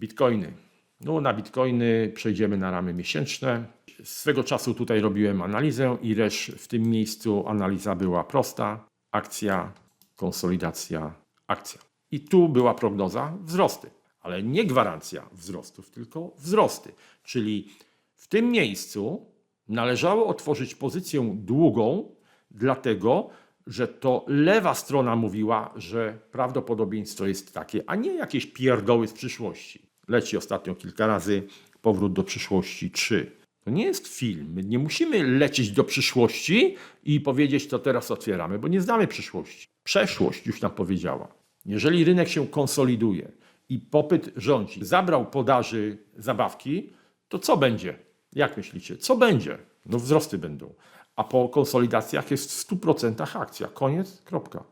Bitcoiny. No, na bitcoiny przejdziemy na ramy miesięczne. Swego czasu tutaj robiłem analizę i też w tym miejscu analiza była prosta. Akcja, konsolidacja, akcja. I tu była prognoza wzrosty, ale nie gwarancja wzrostów, tylko wzrosty. Czyli w tym miejscu należało otworzyć pozycję długą, dlatego że to lewa strona mówiła, że prawdopodobieństwo jest takie, a nie jakieś pierdoły z przyszłości. Leci ostatnio kilka razy powrót do przyszłości 3. To nie jest film. My nie musimy lecieć do przyszłości i powiedzieć, to teraz otwieramy, bo nie znamy przyszłości. Przeszłość już nam powiedziała. Jeżeli rynek się konsoliduje i popyt rządzi, zabrał podaży zabawki, to co będzie? Jak myślicie? Co będzie? No wzrosty będą. A po konsolidacjach jest w 100% akcja. Koniec, kropka.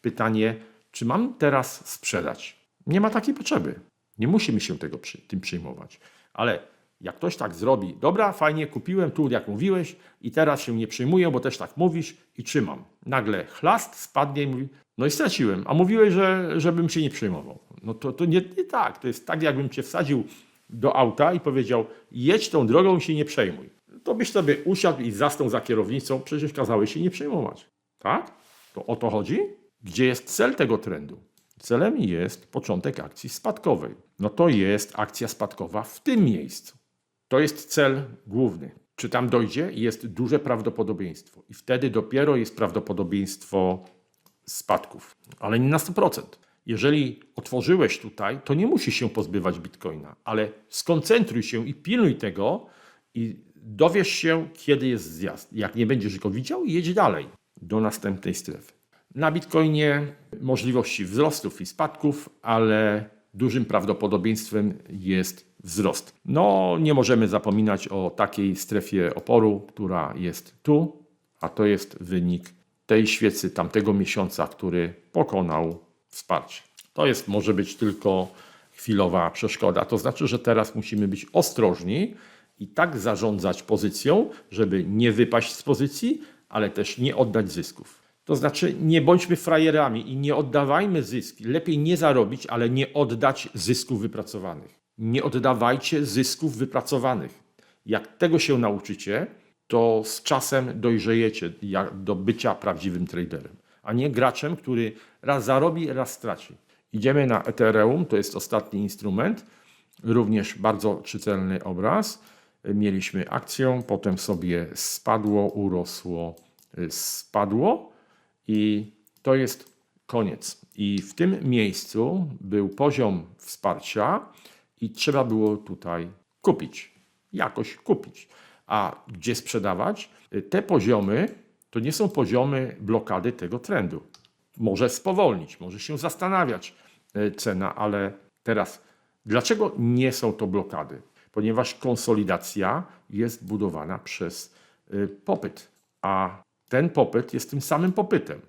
Pytanie, czy mam teraz sprzedać? Nie ma takiej potrzeby. Nie musimy się tego tym przejmować. Ale jak ktoś tak zrobi, dobra, fajnie, kupiłem tu, jak mówiłeś, i teraz się nie przejmuję, bo też tak mówisz i trzymam. Nagle chlast spadnie i mówi, no i straciłem, a mówiłeś, że, żebym się nie przejmował. No to, to nie, nie tak. To jest tak, jakbym cię wsadził do auta i powiedział, jedź tą drogą i się nie przejmuj. To byś sobie usiadł i zasnął za kierownicą, przecież kazałeś się nie przejmować. Tak? To o to chodzi? Gdzie jest cel tego trendu? Celem jest początek akcji spadkowej. No to jest akcja spadkowa w tym miejscu. To jest cel główny. Czy tam dojdzie? Jest duże prawdopodobieństwo. I wtedy dopiero jest prawdopodobieństwo spadków. Ale nie na 100%. Jeżeli otworzyłeś tutaj, to nie musisz się pozbywać bitcoina, ale skoncentruj się i pilnuj tego i dowiesz się, kiedy jest zjazd. Jak nie będziesz go widział, jedź dalej do następnej strefy. Na bitcoinie możliwości wzrostów i spadków, ale dużym prawdopodobieństwem jest wzrost. No, nie możemy zapominać o takiej strefie oporu, która jest tu, a to jest wynik tej świecy tamtego miesiąca, który pokonał wsparcie. To jest może być tylko chwilowa przeszkoda. To znaczy, że teraz musimy być ostrożni i tak zarządzać pozycją, żeby nie wypaść z pozycji, ale też nie oddać zysków. To znaczy, nie bądźmy frajerami i nie oddawajmy zyski. Lepiej nie zarobić, ale nie oddać zysków wypracowanych. Nie oddawajcie zysków wypracowanych. Jak tego się nauczycie, to z czasem dojrzejecie do bycia prawdziwym traderem, a nie graczem, który raz zarobi, raz straci. Idziemy na Ethereum, to jest ostatni instrument, również bardzo czytelny obraz. Mieliśmy akcję, potem sobie spadło, urosło, spadło i to jest koniec. I w tym miejscu był poziom wsparcia i trzeba było tutaj kupić, jakoś kupić. A gdzie sprzedawać? Te poziomy to nie są poziomy blokady tego trendu. Może spowolnić, może się zastanawiać e, cena, ale teraz dlaczego nie są to blokady? Ponieważ konsolidacja jest budowana przez e, popyt, a ten popyt jest tym samym popytem.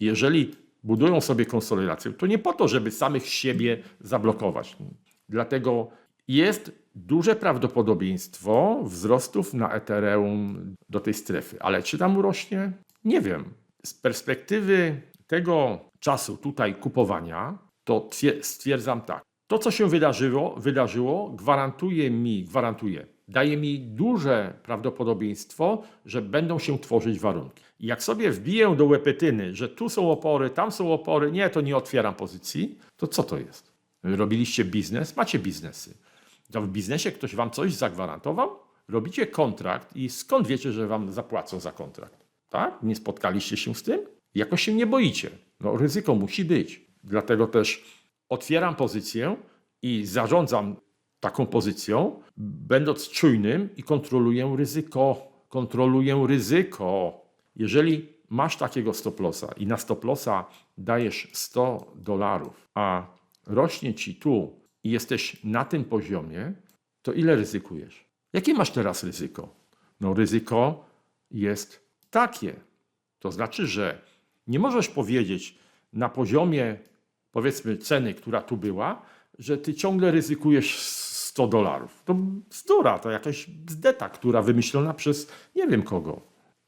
Jeżeli budują sobie konsolidację, to nie po to, żeby samych siebie zablokować. Dlatego jest duże prawdopodobieństwo wzrostów na Ethereum do tej strefy. Ale czy tam urośnie? Nie wiem. Z perspektywy tego czasu tutaj kupowania, to stwierdzam tak. To, co się wydarzyło, wydarzyło gwarantuje mi, gwarantuje, daje mi duże prawdopodobieństwo, że będą się tworzyć warunki. I jak sobie wbiję do łepetyny, że tu są opory, tam są opory, nie, to nie otwieram pozycji, to co to jest? Robiliście biznes? Macie biznesy. To w biznesie ktoś wam coś zagwarantował? Robicie kontrakt i skąd wiecie, że wam zapłacą za kontrakt? Tak? Nie spotkaliście się z tym? Jakoś się nie boicie. No, ryzyko musi być. Dlatego też otwieram pozycję i zarządzam taką pozycją, będąc czujnym i kontroluję ryzyko. Kontroluję ryzyko. Jeżeli masz takiego stoplosa i na stoplosa dajesz 100 dolarów, a rośnie ci tu i jesteś na tym poziomie, to ile ryzykujesz? Jakie masz teraz ryzyko? No, ryzyko jest takie. To znaczy, że nie możesz powiedzieć na poziomie, powiedzmy, ceny, która tu była, że ty ciągle ryzykujesz 100 dolarów. To bzdura, to jakaś bzdeta, która wymyślona przez nie wiem kogo.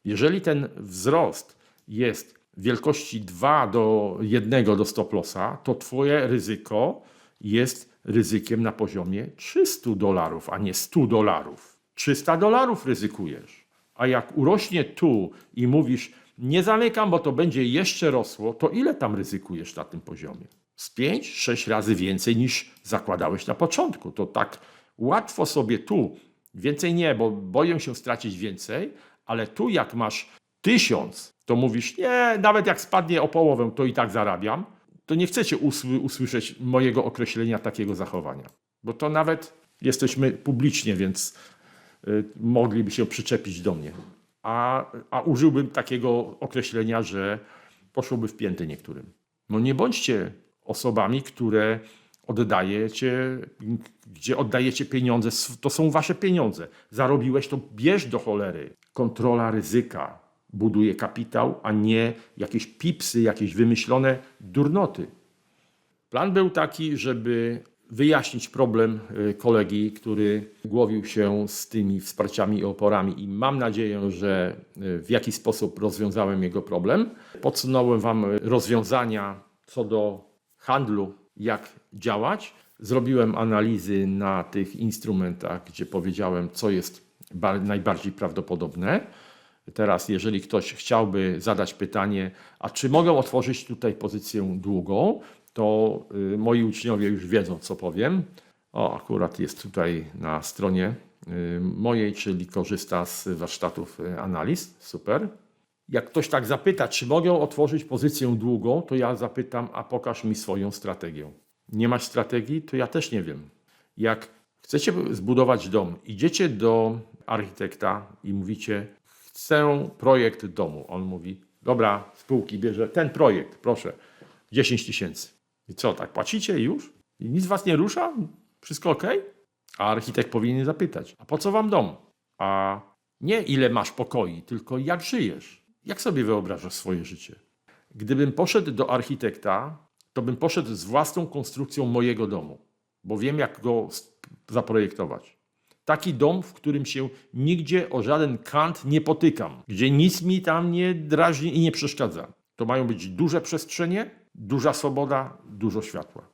Jeżeli ten wzrost jest wielkości 2 do 1 do stop lossa, to twoje ryzyko jest ryzykiem na poziomie 300 dolarów, a nie 100 dolarów. 300 dolarów ryzykujesz. A jak urośnie tu i mówisz, nie zamykam, bo to będzie jeszcze rosło, to ile tam ryzykujesz na tym poziomie? Z 5-6 razy więcej niż zakładałeś na początku. To tak łatwo sobie tu, więcej nie, bo boję się stracić więcej, ale tu jak masz tysiąc, to mówisz, nie, nawet jak spadnie o połowę, to i tak zarabiam, to nie chcecie usły- usłyszeć mojego określenia takiego zachowania. Bo to nawet jesteśmy publicznie, więc y, mogliby się przyczepić do mnie. A, a użyłbym takiego określenia, że poszłoby w pięty niektórym. No nie bądźcie osobami, które oddajecie, gdzie oddajecie pieniądze, to są wasze pieniądze. Zarobiłeś, to bierz do cholery. Kontrola ryzyka buduje kapitał, a nie jakieś pipsy, jakieś wymyślone durnoty. Plan był taki, żeby wyjaśnić problem y, kolegi, który głowił się z tymi wsparciami i oporami i mam nadzieję, że y, w jakiś sposób rozwiązałem jego problem. Podsunąłem Wam y, rozwiązania co do handlu, jak działać. Zrobiłem analizy na tych instrumentach, gdzie powiedziałem, co jest ba- najbardziej prawdopodobne. Teraz, jeżeli ktoś chciałby zadać pytanie, a czy mogę otworzyć tutaj pozycję długą, to y, moi uczniowie już wiedzą, co powiem. O, akurat jest tutaj na stronie y, mojej, czyli korzysta z warsztatów y, analiz. Super. Jak ktoś tak zapyta, czy mogę otworzyć pozycję długą, to ja zapytam, a pokaż mi swoją strategię. Nie masz strategii, to ja też nie wiem. Jak chcecie zbudować dom, idziecie do architekta i mówicie, chcę projekt domu. On mówi, dobra, spółki bierze ten projekt, proszę, 10 tysięcy. I co, tak płacicie już? I nic was nie rusza? Wszystko ok? A architekt powinien zapytać, a po co wam dom? A nie ile masz pokoi, tylko jak żyjesz. Jak sobie wyobrażasz swoje życie? Gdybym poszedł do architekta, to bym poszedł z własną konstrukcją mojego domu, bo wiem, jak go zaprojektować. Taki dom, w którym się nigdzie o żaden kant nie potykam, gdzie nic mi tam nie drażni i nie przeszkadza. To mają być duże przestrzenie, duża swoboda, dużo światła.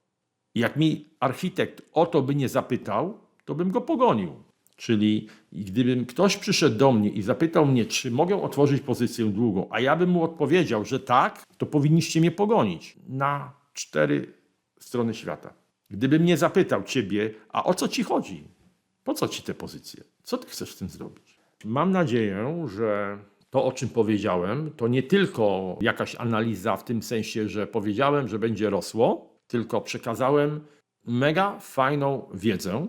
Jak mi architekt o to by nie zapytał, to bym go pogonił. Czyli gdybym ktoś przyszedł do mnie i zapytał mnie, czy mogę otworzyć pozycję długą, a ja bym mu odpowiedział, że tak, to powinniście mnie pogonić na cztery strony świata. Gdybym nie zapytał ciebie, a o co ci chodzi? Po co ci te pozycje? Co ty chcesz z tym zrobić? Mam nadzieję, że to, o czym powiedziałem, to nie tylko jakaś analiza w tym sensie, że powiedziałem, że będzie rosło, tylko przekazałem mega fajną wiedzę.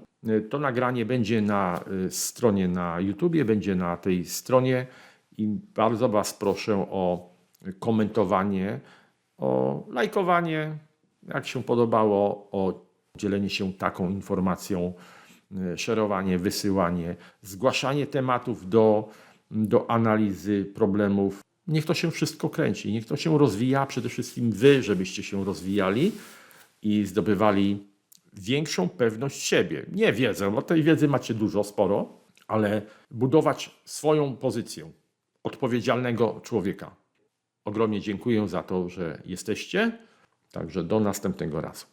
To nagranie będzie na y, stronie na YouTubie, będzie na tej stronie i bardzo Was proszę o komentowanie, o lajkowanie, jak się podobało, o dzielenie się taką informacją, y, szerowanie, wysyłanie, zgłaszanie tematów do, do analizy problemów. Niech to się wszystko kręci, niech to się rozwija, przede wszystkim Wy, żebyście się rozwijali i zdobywali większą pewność siebie. Nie wiedzę, bo tej wiedzy macie dużo, sporo, ale budować swoją pozycję odpowiedzialnego człowieka. Ogromnie dziękuję za to, że jesteście. Także do następnego razu.